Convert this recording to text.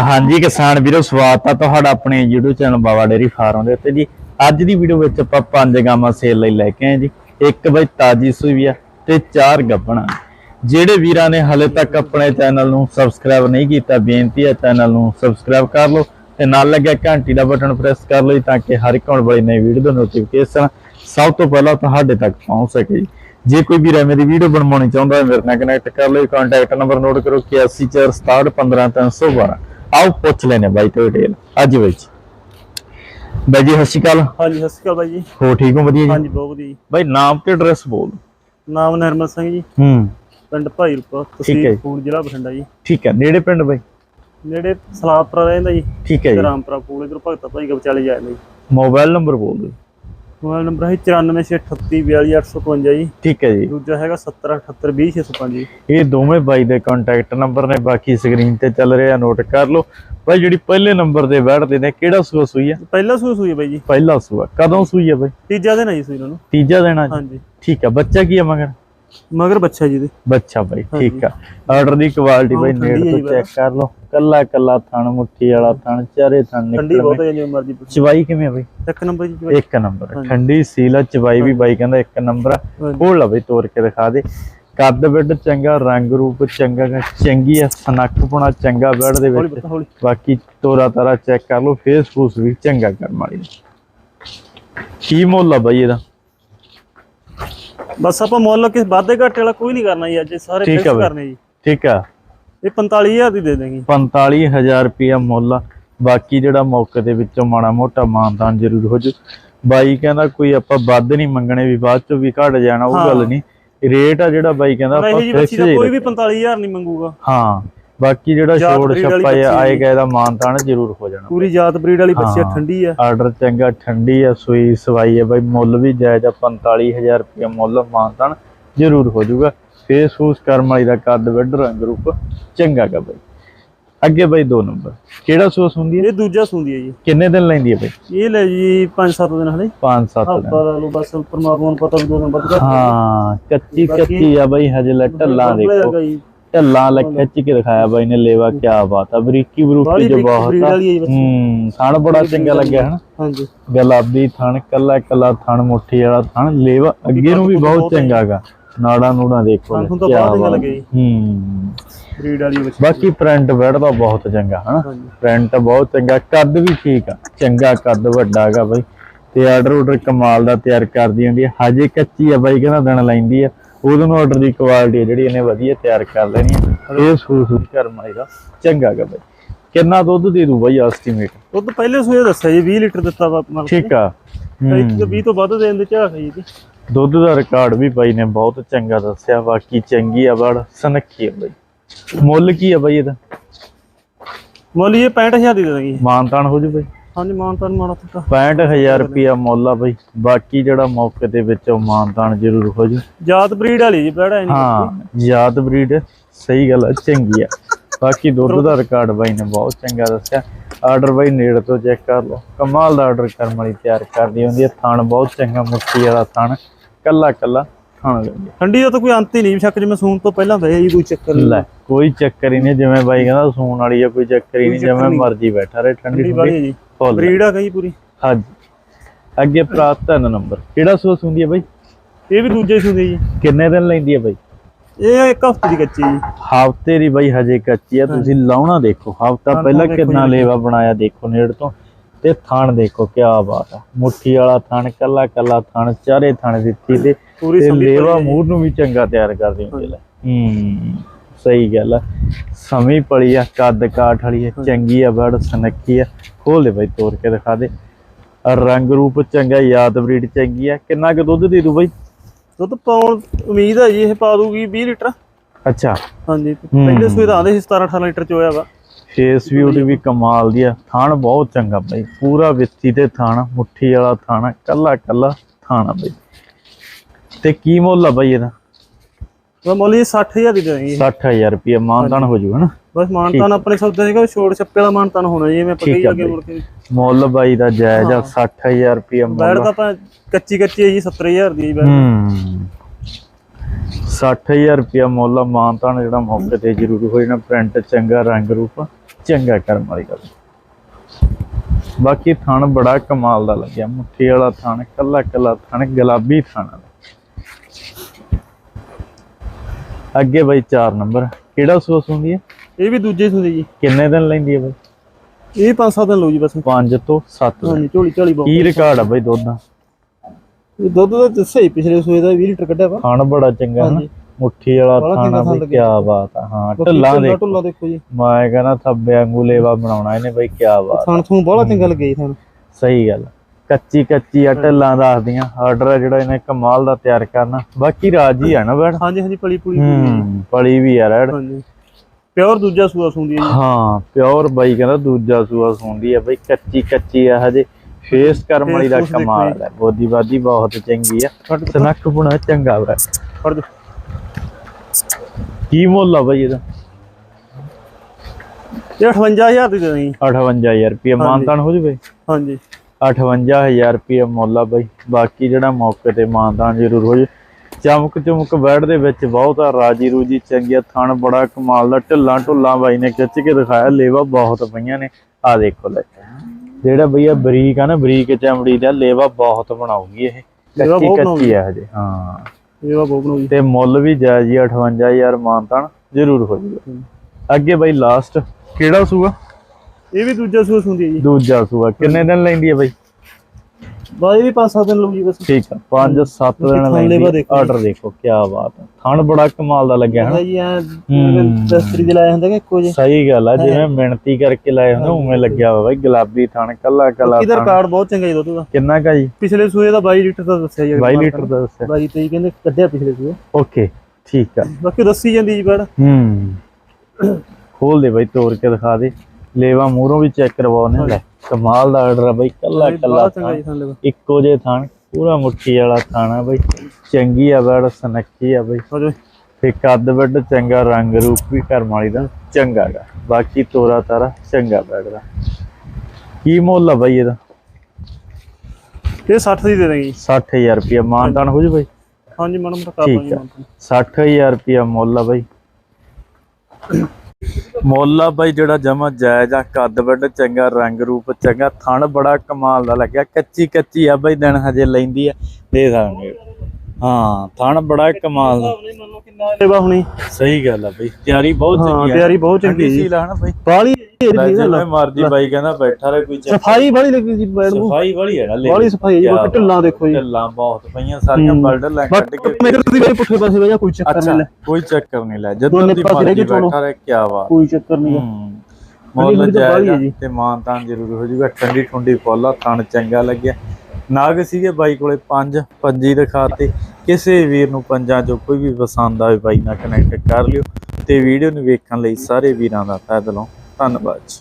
ਹਾਂਜੀ ਕਿਸਾਨ ਵੀਰੋ, ਸਵਾਗਤ ਆ ਤੁਹਾਡਾ ਆਪਣੇ YouTube channel Bawa dairy farm ਦੇ ਉੱਤੇ ਜੀ। ਅੱਜ ਦੀ ਵੀਡੀਓ ਵਿੱਚ ਆਪਾਂ ਪੰਜ ਗਾਵਾਂ ਸੇਲ ਲਈ ਲੈ ਕੇ ਆਏ ਜੀ। ਇੱਕ ਬਈ ਤਾਜੀ ਸੂਈ ਆ ਤੇ ਚਾਰ ਗੱਭਣਾ ਜਿਹੜੇ ਵੀਰਾਂ ਨੇ ਹਲੇ ਤੱਕ ਆਪਣੇ ਚੈਨਲ ਨੂੰ ਸਬਸਕ੍ਰਾਈਬ ਨਹੀਂ ਕੀਤਾ, ਬੇਨਤੀ ਹੈ ਚੈਨਲ ਨੂੰ ਸਬਸਕ੍ਰਾਈਬ ਕਰ ਲਓ ਤੇ ਨਾਲ ਲੱਗਿਆ ਘੰਟੀ ਦਾ ਬਟਨ ਪ੍ਰੈਸ ਕਰ ਲਓ ਜੀ ਤਾਂ ਕਿ ਹਰ ਇੱਕ ਆਉਣ ਵਾਲੀ ਨਵੀਂ ਵੀਡੀਓ ਦਾ ਨੋਟੀਫਿਕੇਸ਼ਨ ਸਭ ਤੋਂ ਪਹਿਲਾਂ ਤੁਹਾਡੇ ਤੱਕ ਪਹੁੰਚ ਸਕੇ ਜੀ। ਜੇ ਕੋਈ ਵੀਰ ਮੇਰੀ ਵੀਡੀਓ ਬਣਵਾਉਣੀ ਚਾਹੁੰਦਾ ਹੈ ਮੇਰੇ ਨਾਲ ਕਨੈਕਟ ਕਰ ਲਓ ਕੰਟੈਕਟ ਨੰਬਰ ਨੋਟ ਕਰੋ 8146615312 ਆਓ ਪੁੱਛ ਲੈਨੇ ਬਾਈ ਤੋਂ ਡਿਟੇਲ ਅੱਜ ਵਿੱਚ ਬਾਈ ਜੀ ਸਤਿ ਸ਼੍ਰੀ ਅਕਾਲ। ਹਾਂਜੀ ਸਤਿ ਸ਼੍ਰੀ ਅਕਾਲ ਬਾਈ ਜੀ। ਹੋ ਠੀਕ ਹੋ ਵਧੀਆ ਜੀ? ਹਾਂਜੀ ਬਹੁਤ ਵਧੀਆ ਜੀ। ਬਾਈ ਨਾਮ ਤੇ ਐਡਰੈਸ ਬੋਲ ਨਾਮ ਨਰਮਲ ਸਿੰਘ ਜੀ। ਹੂੰ। ਪਿੰਡ ਭਾਈ ਰੂਪਾ ਤਹਿਸੀਲ। ਫੂਲ ਜ਼ਿਲ੍ਹਾ ਬਠਿੰਡਾ ਜੀ। ਠੀਕ ਹੈ ਨੇੜੇ ਪਿੰਡ ਬਾਈ? ਨੇੜੇ ਸਲਾਮਪੁਰਾ ਰਹਿੰਦਾ ਜੀ। ਠੀਕ ਹੈ ਜੀ। ਰਾਮਪੁਰਾ ਫੂਲ ਇਧਰ ਭਗਤਾ ਭਾਈ ਕੇ ਵਿਚਾਲੇ ਜਾਂਦਾ ਜੀ। ਮੋਬਾਈਲ ਨੰਬਰ ਬੋਲ ਦਿਓ। ਮੋਬਾਈਲ ਨੰਬਰ ਹੈ 9468342855 ਜੀ। ਠੀਕ ਹੈ ਜੀ। ਦੂਜਾ ਹੈਗਾ 7078200605 ਜੀ। ਇਹ ਦੋਵੇਂ ਬਾਈ ਦੇ ਕੰਟੈਕਟ ਨੰਬਰ ਨੇ ਬਾਕੀ ਸਕਰੀਨ ਤੇ ਚੱਲ ਰਿਹਾ ਨੋਟ ਕਰ ਲਓ। ਬਾਈ ਜਿਹੜੀ ਪਹਿਲੇ ਨੰਬਰ ਤੇ ਬੈਠਦੇ ਨੇ ਕਿਹੜਾ ਸੂਆ ਸੂਈ ਆ? ਪਹਿਲਾ ਸੂਈ ਸੂਈ ਹੈ ਬਾਈ ਜੀ। ਪਹਿਲਾ ਸੂਆ। ਕਦੋਂ ਸੂਈ ਆ ਬਾਈ? ਤੀਜਾ ਦਿਨ ਹੈ ਜੀ ਸੂਈ ਨੂੰ। ਤੀਜਾ ਦੇਣਾ ਹਾਂਜੀ। ਠੀਕ ਆ ਬੱਚਾ ਕੀ ਆ ਮਗਰ? ਮਗਰ ਬੱਚਾ ਜੀ ਦੇ। ਬੱਚਾ ਬਾਈ ਠੀਕ ਆ। ਆਰਡਰ ਦੀ ਕੁਆਲਿਟੀ ਬਾਈ ਨੇੜ ਠੰਡੀ ਤੋਂ ਚੈੱਕ ਕਰ ਲਓ। ਕੱਲਾ ਕੱਲਾ ਥਣ ਮੁੱਠੀ ਵਾਲਾ ਥਣ ਚਾਰੇ ਥਣ ਠੰਡੀ ਨਿਕਲ ਬਹੁਤ ਹੈ ਜਿਵੇਂ ਮਰਜ਼ੀ ਚਵਾਈ ਕਿਵੇਂ ਆ ਬਾਈ? ਇੱਕ ਨੰਬਰ ਜੀ ਬਾਈ ਇੱਕ ਨੰਬਰ। ਠੰਡੀ ਸੀਲ ਆ ਚਵਾਈ ਵੀ ਬਾਈ ਕਹਿੰਦਾ ਇੱਕ ਨੰਬਰ। ਖੋਲ ਲਾ ਬਈ ਤੋੜ ਕੇ ਦਿਖਾ ਦੇ। ਕੱਦ ਬਿੱਡ ਚੰਗਾ ਰੰਗ ਰੂਪ ਚੰਗਾ ਚੰਗੀ ਆ ਸਨੱਖਪੁਣਾ ਚੰਗਾ ਬੈਡ ਦੇ ਵਿੱਚ। ਬਾਕੀ ਤੋਰਾ ਤਾਰਾ ਚੈੱਕ ਕਰ ਲਓ ਫੇਸ ਫੂਸ ਵੀ ਚੰਗਾ ਕਰਮ ਵਾਲੀ। ਦਾ। ਕੀ ਮੁੱਲ ਆ ਬਾਈ ਇਹਦਾ? ਬਸ ਆਪਾਂ ਮੁੱਲ ਕਿਸ ਵਾਧੇ ਘਾਟੇ ਵਾਲਾ ਕੋਈ ਨਹੀਂ ਕਰਨਾ ਜੀ ਅੱਜ ਇਹ ਸਾਰੇ ਠੀਕ ਫਿਕਸ। ਕਰਨੇ ਜੀ। ਠੀਕ ਆ। ਇਹ 45000 ਦੀ ਦੇ ਦੇਂਗੇ 45000 ਰੁਪਿਆ ਮੁੱਲ ਬਾਕੀ ਜਿਹੜਾ ਮੌਕੇ ਦੇ ਵਿੱਚੋਂ ਮਾੜਾ ਮੋਟਾ ਮਾਨਦਾਨ ਜ਼ਰੂਰ ਹੋ ਜੂ। ਬਾਈ ਕਹਿੰਦਾ ਕੋਈ ਆਪਾਂ ਵੱਧ ਨਹੀਂ ਮੰਗਣੇ ਵੀ ਬਾਅਦ ਚੋਂ ਵੀ ਘਟ ਜਾਣਾ ਉਹ ਗੱਲ ਨਹੀਂ। ਰੇਟ ਆ ਜਿਹੜਾ ਬਾਈ ਕਹਿੰਦਾ ਆਪਾਂ ਜੀ ਫਿਕਸ ਬੱਚੀ ਦਾ ਕੋਈ ਵੀ 45000 ਨਹੀਂ ਮੰਗੂਗਾ। ਹਾਂ। ਬਾਕੀ ਜਿਹੜਾ ਛੋੜ ਛੱਪਾ ਆਏਗਾ ਇਹਦਾ ਮਾਨਦਾਨ ਜ਼ਰੂਰ ਹੋ ਜਾਣਾ। ਪੂਰੀ ਜਾਤ ਬਰੀਡ ਵਾਲੀ ਬੱਚੀ। ਠੰਡੀ ਆ। ਆਰਡਰ ਚੰਗਾ ਠੰਡੀ ਆ ਸੂਈ ਸਵਾਈ ਆ ਬਾਈ ਮੁੱਲ ਵੀ ਜਾਇਜ਼ ਆ 45000 ਰੁਪਏ ਮੁੱਲ ਮਾਨਦਾਨ ਜ਼ਰੂਰ ਹੋ ਜਾਊਗਾ। ਫੇਸ ਫੂਸ ਕਰਮ ਵਾਲੀ ਦਾ ਕੱਦ ਵੱਡ ਰੰਗ ਰੂਪ ਚੰਗਾ ਗਾ ਬਾਈ। ਅੱਗੇ ਬਾਈ ਦੋ ਨੰਬਰ। ਕਿਹੜਾ ਸੂਸ ਹੁੰਦੀ ਹੈ ਇਹ ਦੂਜਾ ਸੁੰਦੀ ਹੈ ਜੀ। ਕਿੰਨੇ ਦਿਨ ਲੈਂਦੀ ਹੈ ਬਾਈ? ਇਹ ਲੈ ਜੀ 5-7 ਦਿਨ ਹਲੇ। 5-7 ਦਿਨ। ਹਫਤਾ ਲਾ ਬਸ ਪਰਮਾਤਮਾ ਨੂੰ ਪਤਾ ਵੀ ਦੋ ਦਿਨ ਵੱਧ ਘੱਟ ਹਾਂ ਕੱਚੀ ਕੱਚੀ ਆ ਬਾਈ ਹਜੇ ਲੈ ਢੱਲਾਂ ਦੇਖੋ। ਢੱਲਾਂ ਲੈ ਖਿੱਚ ਕੇ ਦਿਖਾਇਆ ਬਾਈ ਨੇ ਲੇਵਾ ਕੀ ਬਾਤ ਆ ਬਰੀਕੀ ਬਰੂਕੀ ਜੋ ਬਹੁਤ ਆ। ਹੈ ਥਣ ਬੜਾ ਚੰਗਾ ਲੱਗਿਆ ਹਨਾ? ਹਾਂਜੀ। ਗੁਲਾਬੀ ਥਣ ਕੱਲਾ ਕੱਲਾ ਥਣ ਮੁੱਠੀ ਵਾਲਾ ਥਣ ਲੇਵਾ ਅੱਗੇ ਨੂੰ ਵੀ ਬਹੁਤ ਚੰਗਾ ਗਾ। ਨਾੜਾ ਨੂੜਾ ਦੇਖੋ ਚੰਗਾ ਬਾਤ। ਹੂੰ। ਬਰੀਡ ਵਾਲੀ ਬੱਚੀ। ਬਾਕੀ ਪ੍ਰਿੰਟ ਬੈਠਦਾ ਬਹੁਤ ਚੰਗਾ ਹਨਾ? ਪ੍ਰਿੰਟ ਬਹੁਤ ਚੰਗਾ ਕੱਦ ਵੀ ਠੀਕ ਆ ਚੰਗਾ ਕੱਦ ਵੱਡਾ ਹੈਗਾ ਬਾਈ। ਤੇ ਆਰਡਰ ਆਰਡਰ ਕਮਾਲ ਦਾ ਤਿਆਰ ਕਰਦੀ ਹੁੰਦੀ ਹੈ ਹਜੇ ਕੱਚੀ ਆ ਬਾਈ ਕਹਿੰਦਾ ਦਿਨ ਲੈਂਦੀ ਆ। ਨੂੰ ਆਰਡਰ ਦੀ ਕੁਆਲਿਟੀ ਜਿਹੜੀ ਇਹਨੇ ਵਧੀਆ ਤਿਆਰ ਕਰ ਲੈਣੀ ਆ ਇਹ ਸੂਸ ਸੂਸ ਕਰਮ ਆਏਗਾ ਚੰਗਾ ਹੈਗਾ ਬਾਈ। ਕਿੰਨਾ ਦੁੱਧ ਦੇ ਦੂ ਬਾਈ ਐਸਟੀਮੇਟ ਦੁੱਧ ਪਹਿਲੇ ਸੂਏ ਦੱਸਿਆ ਜੀ 20 ਲੀਟਰ ਦਿੱਤਾ ਵਾ ਆਪਣਾ। ਠੀਕ ਆ। ਹੂੰ। ਇੱਕ 20 ਤੋਂ ਵੱਧ ਦੇਣ ਦੇ ਝਾਕ ਹੈ ਜੀ। ਦੁੱਧ ਦਾ ਰਿਕਾਰਡ ਵੀ ਬਾਈ ਨੇ ਬਹੁਤ ਚੰਗਾ ਦੱਸਿਆ। ਬਾਕੀ ਚੰਗੀ ਆ ਬੜ ਸਨੱਖੀ ਆ ਬਾਈ। ਮੁੱਲ ਕੀ ਆ ਬਾਈ ਇਹਦਾ? ਮੁੱਲ ਇਹ 65000 ਦੀ ਦੇ ਦਾਂਗੇ। ਮਾਨਤਾਨ ਹੋ ਜੂ ਬਾਈ। ਹਾਂਜੀ ਮਾਨਤਾਨ ਮਾਣਾ ਦਿੱਤਾ 65000 ਰੁਪਿਆ ਮੁੱਲ ਆ ਬਾਈ। ਬਾਕੀ ਜਿਹੜਾ ਮੌਕੇ ਦੇ ਵਿੱਚ ਉਹ ਮਾਨਤਾਨ ਜ਼ਰੂਰ ਹੋ ਜੂ ਜਾਤ ਬਰੀਡ ਵਾਲੀ ਜੀ ਬੜਾ ਨਹੀਂ ਹਾਂ ਯਾਦ ਬਰੀਡ ਸਹੀ ਗੱਲ ਆ ਚੰਗੀ ਆ। ਬਾਕੀ ਦੁੱਧ ਦਾ ਰਿਕਾਰਡ ਬਾਈ ਨੇ ਬਹੁਤ ਚੰਗਾ ਦੱਸਿਆ। ਆਰਡਰ ਬਾਈ ਨੇੜ ਤੋਂ ਚੈੱਕ ਕਰ ਲਓ। ਕਮਾਲ ਦਾ ਆਰਡਰ ਕਰਨ ਵਾਲੀ ਤਿਆਰ ਕਰਦੀ ਹੁੰਦੀ ਹੈ ਥਣ ਬਹੁਤ ਚੰਗਾ ਮੁੱਠੀ ਵਾਲਾ ਥਣ ਕੱਲਾ ਕੱਲਾ ਥਣ ਲੱਗੇ ਠੰਡੀ ਦਾ ਤਾਂ ਕੋਈ ਅੰਤ ਹੀ ਨਹੀਂ ਸ਼ੱਕ ਜਿਵੇਂ ਸੂਣ ਤੋਂ ਪਹਿਲਾਂ ਬਹਿ ਜੀ ਕੋਈ ਚੱਕਰ ਨਹੀਂ। ਕੋਈ ਚੱਕਰ ਹੀ ਨਹੀਂ ਜਿਵੇਂ ਬਾਈ ਕਹਿੰਦਾ ਸੂਣ ਵਾਲੀ ਆ ਕੋਈ ਚੱਕਰ ਹੀ ਨਹੀਂ ਜਿਵੇਂ। ਮਰਜ਼ੀ ਬੈਠਾ ਰਹੇ ਠੰਡੀ ਠੰਡੀ ਵਾਲੀ ਜੀ। ਫੁੱਲ ਬਰੀਡ ਆ ਗਈ ਪੂਰੀ? ਹਾਂਜੀ। ਅੱਗੇ ਪ੍ਰਾਤ ਤਿੰਨ ਨੰਬਰ। ਕਿਹੜਾ ਸੂਸ ਹੁੰਦੀ ਹੈ ਬਾਈ? ਇਹ ਵੀ ਦੂਜੇ ਸੁੰਦੀ ਜੀ। ਕਿੰਨੇ ਦਿਨ ਲੈਂਦੀ ਹੈ ਬਾਈ? ਇਹ ਇੱਕ ਹਫ਼ਤੇ ਦੀ ਕੱਚੀ ਜੀ। ਹਫ਼ਤੇ ਦੀ ਬਾਈ ਹਜੇ ਕੱਚੀ ਆ। ਤੁਸੀਂ ਲਾਉਣਾ ਦੇਖੋ। ਹਫਤਾ ਪਹਿਲਾਂ ਕਿੰਨਾ। ਲੇਵਾ ਬਣਾਇਆ ਦੇਖੋ ਨੇੜ ਤੋਂ। ਤੇ ਥਣ ਦੇਖੋ ਕੀ ਬਾਤ ਆ। ਮੁੱਠੀ ਵਾਲਾ ਥਣ ਕੱਲਾ ਕੱਲਾ ਥਣ ਚਾਰੇ ਥਣ ਦਿੱਤੀ ਤੇ। ਲੇਵਾ ਹੈ। ਮੂੰਹ ਨੂੰ ਵੀ ਚੰਗਾ ਤਿਆਰ ਕਰਦੀ ਹੁੰਦੀ ਲੈ ਹੂੰ। ਸਹੀ ਗੱਲ ਆ। ਸਮੀ ਪਲੀ ਆ ਕੱਦ ਕਾਠ ਵਾਲੀ ਆ ਚੰਗੀ ਆ ਬੜ ਸਨੱਖੀ ਆ। ਖੋਲ ਦੇ ਬਾਈ ਤੋੜ ਕੇ ਦਿਖਾ ਦੇ। ਰੰਗ ਰੂਪ ਚੰਗਾ ਯਾਦ ਬਰੀਡ ਚੰਗੀ ਆ। ਕਿੰਨਾ ਕੁ ਦੁੱਧ ਦੇ ਦੂ ਬਾਈ? ਦੁੱਧ ਪਾਉਣ ਉਮੀਦ ਹੈ ਜੀ ਇਹ ਪਾ ਦੂਗੀ 20 ਲੀਟਰ। ਅੱਛਾ। ਹਾਂਜੀ ਪਹਿਲੇ ਸੂਏ ਦਾ ਆਂਦੇ ਸੀ 17 18 ਲੀਟਰ ਚ ਹੋਇਆ ਵਾ। ਫੇਸ ਵੀ ਉਹਦੀ ਵੀ ਕਮਾਲ ਦੀ ਆ। ਥਾਣ ਬਹੁਤ ਚੰਗਾ ਬਾਈ। ਪੂਰਾ ਵਿੱਥੀ ਤੇ ਥਾਣ ਮੁੱਠੀ ਵਾਲਾ ਥਾਣ ਕੱਲਾ ਕੱਲਾ ਥਾਣ ਬਾਈ। ਤੇ ਕੀ ਮੁੱਲ ਆ ਬਾਈ ਇਹਦਾ? ਮੁੱਲ ਇਹ 60000 ਦੀ ਦੇ ਦਾਂਗੇ 60000 ਰੁਪਏ ਮਾਨਦਾਨ ਹੋ ਜੂ ਹਨਾ ਬਸ ਮਾਨਤਾਨ ਆਪਣੇ ਸੌਦੇ ਸੀਗਾ ਛੋੜ ਛੱਪੇ ਵਾਲਾ ਮਾਨਤਾਨ ਹੋਣਾ ਜੀ ਮੈਂ ਪਤਾ ਹੀ ਬਾਈ। ਮੁੜ ਕੇ ਮੁੱਲ ਬਾਈ ਦਾ ਜਾਇਜ਼ ਆ 60000 ਰੁਪਏ ਮੁੱਲ ਤਾਂ ਆਪਾਂ ਕੱਚੀ ਕੱਚੀ ਹੈ ਜੀ 70000 ਦੀ ਬੈੜ ਹੂੰ। 60000 ਰੁਪਏ ਮੁੱਲ ਆ ਮਾਨਦਾਨ ਜਿਹੜਾ ਮੌਕੇ ਤੇ ਜ਼ਰੂਰ ਹੋ ਜਾਣਾ ਪ੍ਰਿੰਟ ਚੰਗਾ ਰੰਗ ਰੂਪ ਚੰਗਾ ਕਰਮ ਵਾਲੀ ਗੱਲ। ਬਾਕੀ ਥਣ ਬੜਾ ਕਮਾਲ ਦਾ ਲੱਗਿਆ ਮੁੱਠੀ ਵਾਲਾ ਥਣ ਕੱਲਾ ਕੱਲਾ ਥਣ ਗੁਲਾਬੀ ਥਣ ਆ। ਅੱਗੇ ਬਈ 4 ਨੰਬਰ। ਕਿਹੜਾ ਸੂਸ ਹੁੰਦੀ ਹੈ? ਇਹ ਵੀ ਦੂਜੇ ਸੁਦੇ ਜੀ। ਕਿੰਨੇ ਦਿਨ ਲੈਂਦੀ ਹੈ ਬਈ? ਇਹ 5-7 ਦਿਨ ਲਓ ਜੀ ਬਸ। 5 ਤੋਂ 7 ਦਿਨ। ਹਾਂਜੀ ਝੋਲੀ ਝਾਲੀ ਬਹੁਤ ਕੀ ਰਿਕਾਰਡ ਆ ਬਈ ਦੁੱਧ ਦਾ? ਇਹ ਦੁੱਧ ਦਾ ਦੱਸਿਆ ਹੀ ਪਿਛਲੇ ਸੂਏ ਦਾ 20 ਲੀਟਰ ਕੱਢਿਆ ਵਾ। ਥਣ ਬੜਾ ਚੰਗਾ ਹੈ। ਮੁੱਠੀ ਵਾਲਾ ਥਣ ਬਈ ਕੀ। ਬਾਤ ਆ। ਹਾਂ ਢੱਲਾ ਦੇਖ। ਢੁੱਲਾ ਦੇਖੋ ਜੀ। ਮੈਂ ਕਹਿੰਦਾ ਥੱਬੇ ਵਾਂਗੂ ਲੇਵਾ ਬਣਾਉਣਾ ਇਹਨੇ ਬਈ ਕੀ ਬਾਤ ਥਣ ਥੂ ਬੜਾ ਚੰਗਾ ਲੱਗਿਆ ਜੀ ਸਹੀ ਗੱਲ ਕੱਚੀ ਕੱਚੀ ਢੱਲਾਂ ਦੱਸਦੀਆਂ ਆਰਡਰ ਆ ਜਿਹੜਾ ਇਹਨੇ ਕਮਾਲ ਦਾ ਤਿਆਰ ਕਰਨਾ। ਬਾਕੀ ਰਾਜੀ ਆ ਨਾ ਬੈੜ ਹਾਂਜੀ ਹਾਂਜੀ ਪਲੀ ਪੁਲੀ ਹੂੰ ਪਲੀ ਵੀ ਆ ਹਾਂਜੀ। ਪਿਓਰ ਦੂਜਾ ਸੂਆ ਸੁੰਦੀ ਹੈ ਹਾਂ ਪਿਓਰ ਬਾਈ ਕਹਿੰਦਾ ਦੂਜਾ ਸੂਆ ਸੁੰਦੀ ਆ ਬਈ ਕੱਚੀ ਕੱਚੀ ਆ ਹਜੇ। ਫੇਸ ਕਰਮ ਵਾਲੀ ਦਾ ਕਮਾਲ। ਹੈ ਬੋਦੀ ਬਾਦੀ ਬਹੁਤ ਚੰਗੀ ਆ। ਸਨੱਖ ਬੁਣਾ ਚੰਗਾ ਵਾ। ਫੜ ਦਿਓ। ਕੀ ਮੁੱਲ ਆ ਬਈ ਇਹਦਾ? ਇਹ 58000 ਦੀ ਦੇ ਦਾਂਗੇ 58000 ਰੁਪਏ ਮਾਨਤਾਨ ਹੋ ਜਵੇ ਹਾਂਜੀ। 58000 ਰੁਪਏ ਮੁੱਲ ਆ ਬਈ। ਬਾਕੀ ਜਿਹੜਾ ਮੌਕੇ ਤੇ ਮਾਨਤਾਨ ਜ਼ਰੂਰ ਹੋ ਜੇ। ਚਮਕ ਚਮਕ ਬੈੜ ਦੇ ਵਿੱਚ ਬਹੁਤ ਆ ਰਾਜੀ ਰੂਜੀ ਚੰਗੀ ਆ ਥਣ ਬੜਾ ਕਮਾਲ ਦਾ ਢਿੱਲਾਂ ਢੁੱਲਾਂ ਬਾਈ ਨੇ ਖਿੱਚ ਕੇ ਦਿਖਾਇਆ ਲੇਵਾ ਬਹੁਤ ਪਈਆਂ ਨੇ। ਆ ਦੇਖੋ ਲੈ। ਜਿਹੜਾ ਬਈਆ ਬਰੀਕ ਆ ਨਾ ਬਰੀਕ ਚਮੜੀ ਦਾ ਲੇਵਾ ਬਹੁਤ ਬਣਾਉਗੀ ਇਹ। ਲੇਵਾ ਕੱਚੀ ਕੱਚੀ ਆ ਹਜੇ ਹਾਂ। ਇਹ ਵਾ ਬਹੁਤ ਤੇ ਮੁੱਲ ਵੀ ਜਾਇਜ਼ ਹੀ 58000 ਮਾਨਤਾਨ ਜ਼ਰੂਰ ਹੋ ਜੂਗਾ ਅੱਗੇ ਬਈ ਲਾਸਟ ਕਿਹੜਾ ਸੂਆ? ਇਹ ਵੀ ਦੂਜਾ ਸੂਆ ਸੁੰਦੀ ਹੈ ਜੀ। ਦੂਜਾ ਸੂਆ। ਕਿੰਨੇ ਦਿਨ ਲੈਂਦੀ ਹੈ ਬਈ? ਬਾਈ ਵੀ 5-7 ਦਿਨ ਲਊ ਜੀ ਬਸ। ਠੀਕ ਆ 5-7 ਦਿਨ ਲੈਂਦੀ। ਆਰਡਰ ਦੇਖੋ ਕੀ ਬਾਤ ਹੈ। ਥਣ ਬੜਾ ਕਮਾਲ ਦਾ ਲੱਗਿਆ ਹੈ ਜੀ ਦਸਤਰੀ ਦੇ ਲਾਇਆ ਹੁੰਦਾ ਕਿ ਇੱਕੋ ਜੇ ਸਹੀ ਗੱਲ ਆ ਜਿਵੇਂ ਮਿਹਨਤੀ ਕਰਕੇ ਲਾਏ ਹੁੰਦੇ ਉਵੇਂ ਲੱਗਿਆ ਵਾ ਬਈ ਗੁਲਾਬੀ ਥਣ ਕੱਲਾ ਕੱਲਾ ਕਿਧਰ ਥਣ। ਕਾਰਡ ਬਹੁਤ ਚੰਗਾ ਜੀ ਦੁੱਧ ਦਾ। ਕਿੰਨਾ ਕਾ ਜੀ? ਪਿਛਲੇ ਸੂਏ ਦਾ 22 ਲੀਟਰ ਦਾ ਦੱਸਿਆ ਜੀ 22 ਲੀਟਰ ਦਾ ਦੱਸਿਆ। 22 23 ਕਹਿੰਦੇ ਕੱਢਿਆ ਪਿਛਲੇ ਸੂਏ। ਓਕੇ ਠੀਕ ਆ। ਬਾਕੀ ਦੱਸੀ ਜਾਂਦੀ ਜੀ ਬੜ ਹੂੰ। ਖੋਲ ਦੇ ਬਈ ਤੋੜ ਕੇ ਦਿਖਾ ਦੇ। ਲੇਵਾ ਮੂਹਰੋਂ ਵੀ ਚੈੱਕ ਕਰਵਾਉਣੇ ਲੈ ਕਮਾਲ ਦਾ ਆਰਡਰ ਆ ਬਈ ਕੱਲਾ ਕੱਲਾ ਇੱਕੋ ਜੇ ਥਣ। ਪੂਰਾ ਮੁੱਠੀ ਵਾਲਾ ਥਣ ਬਈ। ਚੰਗੀ ਆ ਬੜ ਸਨੱਖੀ ਆ ਬਈ। ਤੇ ਕੱਦ ਵੱਡ ਚੰਗਾ ਰੰਗ ਰੂਪ ਵੀ ਕਰਮ ਵਾਲੀ ਦਾ ਚੰਗਾ ਗਾ। ਬਾਕੀ ਤੋਰਾ ਤਾਰਾ ਚੰਗਾ ਬੈਠਦਾ ਕੀ ਮੁੱਲ ਆ ਬਈ ਇਹਦਾ? ਇਹ 60 ਦੀ ਦੇ ਦਾਂਗੇ 60000 ਰੁਪਇਆ ਮਾਨਤਾਨ ਹੋ ਜੂ ਬਈ? ਹਾਂਜੀ ਮੈਡਮ ਤਾਂ ਕਰ ਦਾਂਗੇ ਆ। ਮਾਨਤਾਨ। 60000 ਰੁਪਇਆ ਮੁੱਲ ਆ ਬਈ। ਮੋਲਾ ਬਾਈ ਜਿਹੜਾ ਜਮਾ ਜਾਇਜ਼ ਆ, ਕੱਦ ਵੱਡ ਚੰਗਾ ਰੰਗ ਰੂਪ, ਚੰਗਾ ਥਣ ਬੜਾ ਕਮਾਲ ਦਾ ਲੱਗਿਆ। ਕੱਚੀ ਕੱਚੀ ਆ ਬਾਈ, ਦਿਨ ਹਜੇ ਲੈਂਦੀ ਆ। ਦੇ ਦਾਂਗੇ ਹਾਂ ਥਣ ਬੜਾ ਕਮਾਲ। ਦਾ ਨਹੀਂ ਮੰਨ ਲਓ ਕਿੰਨਾ ਲੇਵਾ ਹੁਣੀ। ਸਹੀ ਗੱਲ ਆ ਬਈ ਤਿਆਰੀ ਬਹੁਤ ਹਾਂ ਚੰਗੀ ਆ। ਤਿਆਰੀ ਬਹੁਤ ਚੰਗੀ ਸੀ ਲਾਣਾ ਬਈ। ਬਾਲੀ ਜਿਵੇਂ ਮਰਜ਼ੀ ਬਾਈ ਕਹਿੰਦਾ ਬੈਠਾ ਰਹੇ ਕੋਈ ਚੱਕਰ ਸਫ਼ਾਈ ਬਾਲੀ ਲੱਗੀ ਜੀ ਬੈਡ ਨੂੰ ਸਫ਼ਾਈ ਵਾਲੀ ਹੈ ਨਾ ਲੈ ਬਾਲੀ ਸਫ਼ਾਈ ਹੈ ਜੀ ਬਾਕੀ ਢਿੱਲਾਂ ਦੇਖੋ ਜੀ। ਢਿੱਲਾਂ ਬਹੁਤ ਪਈਆਂ ਸਾਰੀਆਂ ਬਲਡ ਲੈ ਕੱਢ ਕੇ ਮੇਰੇ ਦੀ ਬਈ ਪੁੱਠੇ ਪਾਸੇ ਵਜਾ ਕੋਈ ਚੱਕਰ ਨਹੀਂ। ਲੈ ਕੋਈ ਚੱਕਰ ਨਹੀਂ ਲੈ ਜਦੋਂ ਦੀ ਪਾਸੇ ਰਹਿ ਮਰਜ਼ੀ। ਬੈਠਾ ਰਹੇ ਕੀ ਵਾ ਕੋਈ ਚੱਕਰ ਨਹੀਂ। ਹੂੰ। ਮੁੱਲ ਹੌਲੀ ਤਾਂ ਬਾਹਲੀ ਹੈ ਜਾਇਜ਼ ਜੀ। ਤੇ ਮਾਨ ਤਾਂ ਜ਼ਰੂਰ ਹੋ ਜਾਊਗਾ ਠੰਡੀ ਠੰਡੀ ਫੁੱਲ ਥਣ ਚੰਗਾ ਲੱਗਿਆ। ਨਾਗ ਸੀਗੇ ਬਾਈ ਕੋਲੇ ਪੰਜ ਪੰਜੀ ਦਿਖਾਤੇ। ਕਿਸੇ ਵੀਰ ਨੂੰ ਪੰਜਾਂ ਜੋ ਕੋਈ ਵੀ ਪਸੰਦ ਆਵੇ ਬਾਈ ਨਾਲ ਕਨੈਕਟ ਕਰ ਲਿਓ ਤੇ ਵੀਡੀਓ ਨੂੰ ਵੇਖਣ ਲਈ ਸਾਰੇ ਵੀਰਾਂ ਦਾ ਤਹਿ ਦਿਲੋਂ ਧੰਨਵਾਦ ਜੀ।